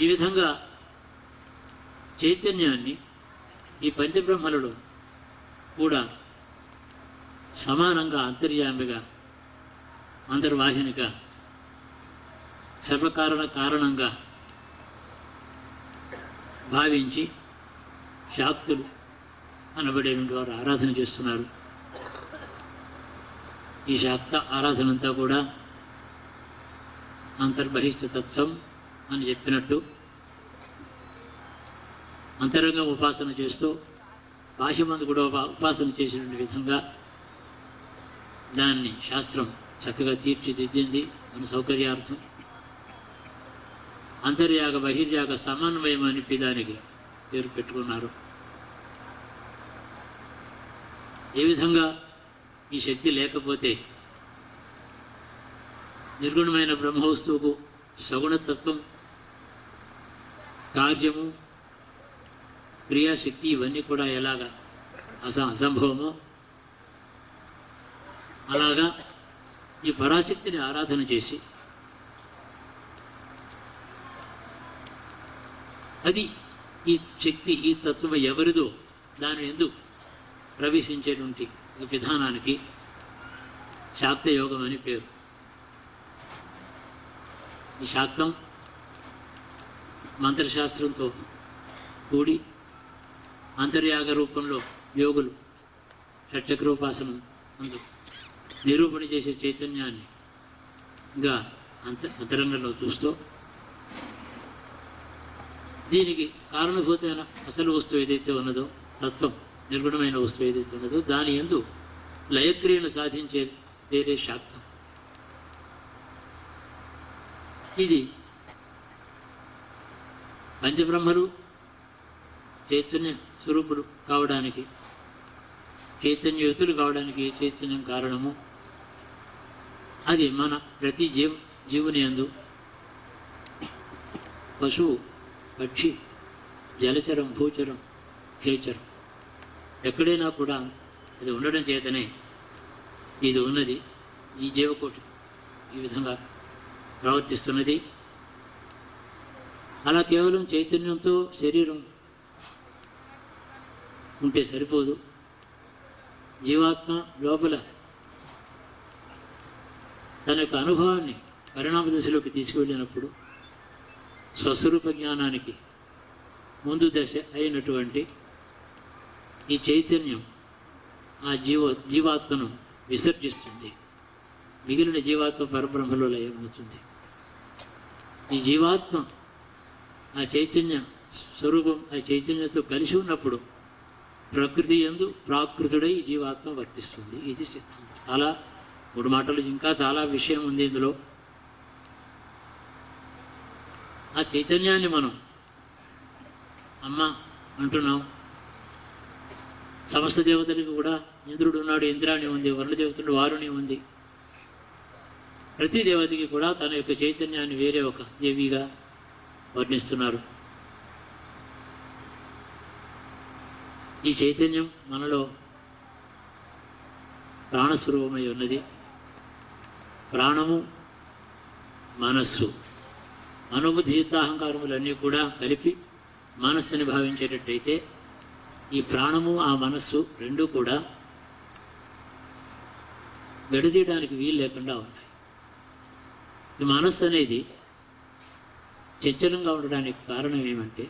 ఈ విధంగా చైతన్యాన్ని ఈ పంచబ్రహ్మలలో కూడా సమానంగా అంతర్యామిగా అంతర్వాహినిగా సర్వకారణ కారణంగా భావించి శాక్తులు అనబడేటువంటి వారు ఆరాధన చేస్తున్నారు. ఈ శాక్త ఆరాధన అంతా కూడా అంతర్బహిష్ట తత్వం అని చెప్పినట్టు అంతరంగం ఉపాసన చేస్తూ బాహ్యమందు కూడా ఉపాసన చేసిన విధంగా దాన్ని శాస్త్రం చక్కగా తీర్చిదిద్దింది మన సౌకర్యార్థం. అంతర్యాగ బహిర్యాగ సమన్వయం అని దానికి పేరు పెట్టుకున్నారు. ఏ విధంగా ఈ శక్తి లేకపోతే నిర్గుణమైన బ్రహ్మవస్తువుకు సగుణతత్వం కార్యము క్రియాశక్తి ఇవన్నీ కూడా ఎలాగా అస అసంభవమో అలాగా ఈ పరాశక్తిని ఆరాధన చేసి అది ఈ శక్తి ఈ తత్వం ఎవరిదో దాని ఎందు ప్రవేశించేటువంటి విధానానికి శాక్త యోగం అని పేరు. ఈ శాక్తం మంత్రశాస్త్రంతో కూడి అంతర్యాగ రూపంలో యోగులు షట్చక్రోపాసనం అందు నిరూపణ చేసే చైతన్యాన్ని ఇంకా అంత అంతరంగంలో చూస్తూ దీనికి కారణభూతమైన అసలు వస్తువు ఏదైతే ఉన్నదో తత్వం నిర్గుణమైన వస్తువు ఏదైతే ఉన్నదో దాని ఎందు లయక్రియను సాధించే వేరే శాక్తం. ఇది పంచబ్రహ్మలు చైతన్య స్వరూపులు కావడానికి చైతన్యయుతులు కావడానికి చైతన్యం కారణము అది మన ప్రతి జీవ జీవుని యందు. పశువు పక్షి జలచరం భూచరం హేచరం ఎక్కడైనా కూడా ఇది ఉండడం చేతనే ఇది ఉన్నది. ఈ జీవకోటి ఈ విధంగా ప్రవర్తిస్తున్నది. అలా కేవలం చైతన్యంతో శరీరం ఉంటే సరిపోదు. జీవాత్మ లోపల తన యొక్క అనుభవాన్ని పరిణామ దశలోకి తీసుకువెళ్ళినప్పుడు స్వస్వరూప జ్ఞానానికి ముందు దశ అయినటువంటి ఈ చైతన్యం ఆ జీవ జీవాత్మను విసర్జిస్తుంది. మిగిలిన జీవాత్మ పరబ్రహ్మలో లయమవుతుంది. ఈ జీవాత్మ ఆ చైతన్య స్వరూపం ఆ చైతన్యంతో కలిసి ఉన్నప్పుడు ప్రకృతి ఎందు ప్రాకృతుడై జీవాత్మ వర్తిస్తుంది. ఇది సిద్ధాంతం. చాలా మూడు మాటలు ఇంకా చాలా విషయం ఉంది ఇందులో. ఆ చైతన్యాన్ని మనం అమ్మ అంటున్నాం సమస్త దేవతలకు కూడా ఇంద్రుడు ఉన్నాడు ఇంద్రాణి ఉంది వరుణదేవతుడు వారుని ఉంది. ప్రతి దేవతకి కూడా తన యొక్క చైతన్యాన్ని వేరే ఒక దేవిగా వర్ణిస్తున్నారు. ఈ చైతన్యం మనలో ప్రాణస్వరూపమై ఉన్నది. ప్రాణము మనస్సు. అనుభూతి అహంకారములన్నీ కూడా కలిపి మనస్సుని భావించేటట్టయితే ఈ ప్రాణము ఆ మనస్సు రెండూ కూడా విడదీయడానికి వీలు లేకుండా ఉన్నాయి. ఈ మనస్సు అనేది చంచలంగా ఉండడానికి కారణం ఏమంటే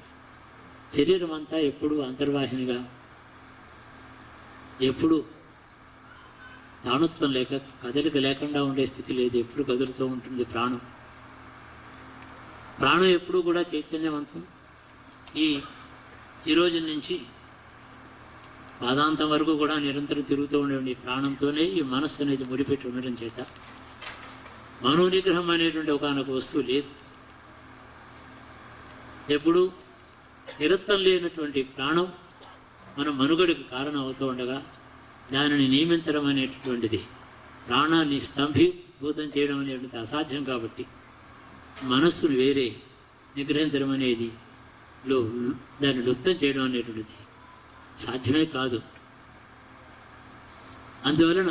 శరీరం అంతా ఎప్పుడూ అంతర్వాహినిగా ఎప్పుడు స్థానత్వం లేక కదలిక లేకుండా ఉండే స్థితి లేదు ఎప్పుడు కదులుతూ ఉంటుంది ప్రాణం. ప్రాణం ఎప్పుడూ కూడా చైతన్యవంతం. ఈ ఈరోజు నుంచి పాదాంతం వరకు కూడా నిరంతరం తిరుగుతూ ఉండే ప్రాణంతోనే ఈ మనస్సు అనేది ముడిపెట్టి ఉండడం చేత మనోనిగ్రహం అనేటువంటి ఒకనొక వస్తువు లేదు. ఎప్పుడు స్థిరత్వం లేనటువంటి ప్రాణం మన మనుగడకు కారణం అవుతూ ఉండగా దానిని నియమించడం అనేటటువంటిది. ప్రాణాన్ని స్తంభీభూతం చేయడం అనేటువంటిది అసాధ్యం కాబట్టి మనస్సును వేరే నిగ్రహించడం అనేది లో దాన్ని లుప్తం చేయడం అనేటువంటిది సాధ్యమే కాదు. అందువలన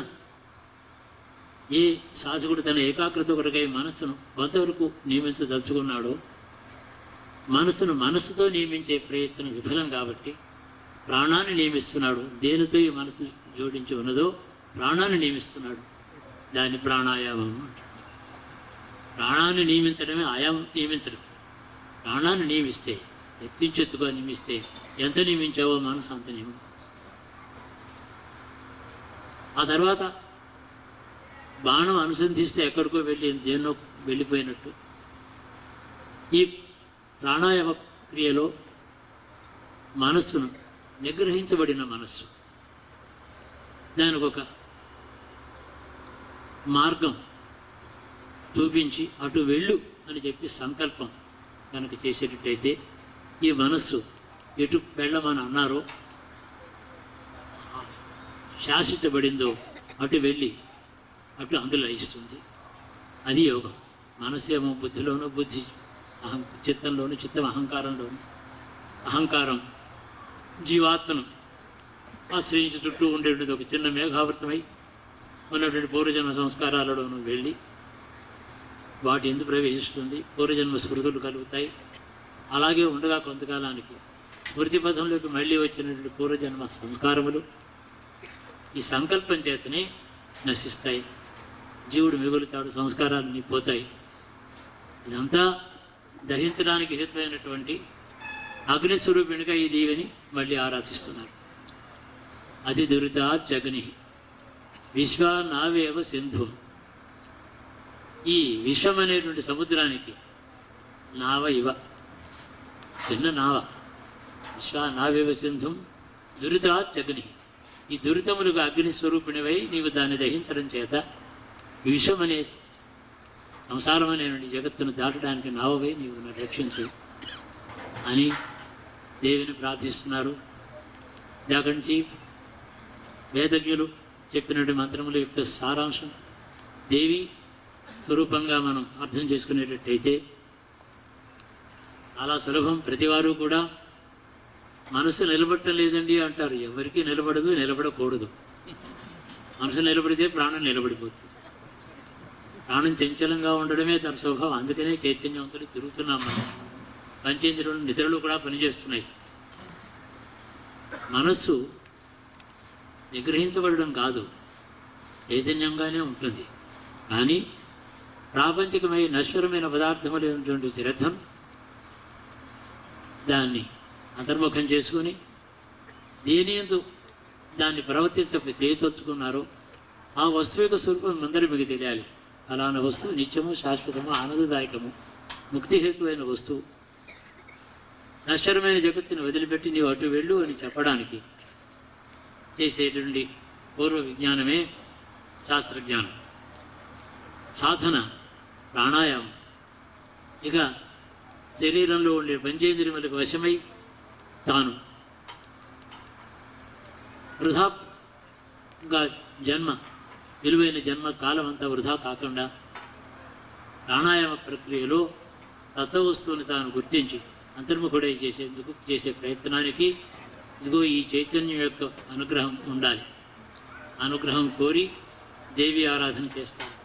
ఏ సాధకుడు తన ఏకాగ్రత కొరకై మనస్సును కొంతవరకు నియమించదలుచుకున్నాడో మనసును మనసుతో నియమించే ప్రయత్నం విఫలం కాబట్టి ప్రాణాన్ని నియమిస్తున్నాడు. దేనితో ఈ మనసు జోడించి ఉన్నదో ప్రాణాన్ని నియమిస్తున్నాడు. దాన్ని ప్రాణాయామం అంటారు. ప్రాణాన్ని నియమించడమే ఆయామం నియమించడం. ప్రాణాన్ని నియమిస్తే ఎత్తించెత్తుగా నియమిస్తే ఎంత నియమించావో మనసు అంత నియమం. ఆ తర్వాత బాణం అనుసంధిస్తే ఎక్కడికో వెళ్ళి దేన్నో వెళ్ళిపోయినట్టు. ఈ ప్రాణాయామ క్రియలో మనస్సును నిగ్రహించబడిన మనస్సు. దానికి ఒక మార్గం చూపించి అటు వెళ్ళు అని చెప్పి సంకల్పం కనుక చేసేటట్టయితే ఈ మనస్సు ఎటు వెళ్ళమని అన్నారో శాసించబడిందో అటు వెళ్ళి అటు అందులో ఇస్తుంది. అది యోగం. మనసేమో బుద్ధిలోనూ బుద్ధి అహం చిత్తంలోను చిత్తం అహంకారంలోను అహంకారం జీవాత్మను ఆశ్రయించి చుట్టూ ఉండేటువంటి ఒక చిన్న మేఘావృతమై ఉన్నటువంటి పూర్వజన్మ సంస్కారాలలోనూ వెళ్ళి వాటి ఎందుకు ప్రవేశిస్తుంది. పూర్వజన్మ స్మృతులు కలుగుతాయి. అలాగే ఉండగా కొంతకాలానికి స్మృతి పథంలోకి మళ్ళీ వచ్చినటువంటి పూర్వజన్మ సంస్కారములు ఈ సంకల్పం చేతనే నశిస్తాయి. జీవుడు మిగులుతాడు సంస్కారాలు పోతాయి. ఇదంతా దహించడానికి హేతువైనటువంటి అగ్నిస్వరూపిణిగా ఈ దేవిని మళ్ళీ ఆరాధిస్తున్నారు. అతి దురిత జగని. విశ్వ నావేవ సింధు. ఈ విశ్వం అనేటువంటి సముద్రానికి నావ ఇవ. చిన్న నావ. విశ్వ నావేవ సింధుం దురిత జగని. ఈ దురితములకు అగ్నిస్వరూపిణివై నీవు దాన్ని దహించడం చేత ఈ విశ్వం అనే సంసారమైనటువంటి జగత్తును దాటడానికి నావవే నీవు నన్ను రక్షించు అని దేవిని ప్రార్థిస్తున్నారు. అక్కడి నుంచి వేదజ్ఞులు చెప్పినటువంటి మంత్రముల యొక్క సారాంశం దేవి స్వరూపంగా మనం అర్థం చేసుకునేటట్టయితే చాలా సులభం. ప్రతివారు కూడా మనసు నిలబడటం లేదండి అంటారు. ఎవరికీ నిలబడదు నిలబడకూడదు. మనసు నిలబడితే ప్రాణం నిలబడిపోతుంది. ప్రాణం చంచలంగా ఉండడమే తన స్వభావం. అందుకనే చైతన్యవంతులు తిరుగుతున్నాం మనం. పంచేంద్రులు నిద్రలు కూడా పనిచేస్తున్నాయి. మనస్సు నిగ్రహించబడడం కాదు. చైతన్యంగానే ఉంటుంది. కానీ ప్రాపంచికమై నశ్వరమైన పదార్థములైనటువంటి శ్రద్ధం దాన్ని అంతర్ముఖం చేసుకొని దేని దాన్ని ప్రవర్తించ తెలియతలుచుకున్నారో ఆ వస్తువు యొక్క స్వరూపం అందరూ మీకు తెలియాలి. అలాన వస్తువు నిత్యము శాశ్వతము ఆనందదాయకము ముక్తిహేతువైన వస్తువు. నశ్వరమైన జగత్తును వదిలిపెట్టి నీవు అటు వెళ్ళు అని చెప్పడానికి చేసేటువంటి పూర్వ విజ్ఞానమే శాస్త్రజ్ఞానం. సాధన ప్రాణాయామం. ఇక శరీరంలో ఉండే పంచేంద్రియములకు వశమై తాను వృధాగా జన్మ విలువైన జన్మ కాలం అంతా వృధా కాకుండా ప్రాణాయామ ప్రక్రియలో తత్వవస్తువుని తాను గుర్తించి అంతర్ముఖుడై చేసేందుకు చేసే ప్రయత్నానికి ఇదిగో ఈ చైతన్యం యొక్క అనుగ్రహం ఉండాలి. అనుగ్రహం కోరి దేవి ఆరాధన చేస్తాను.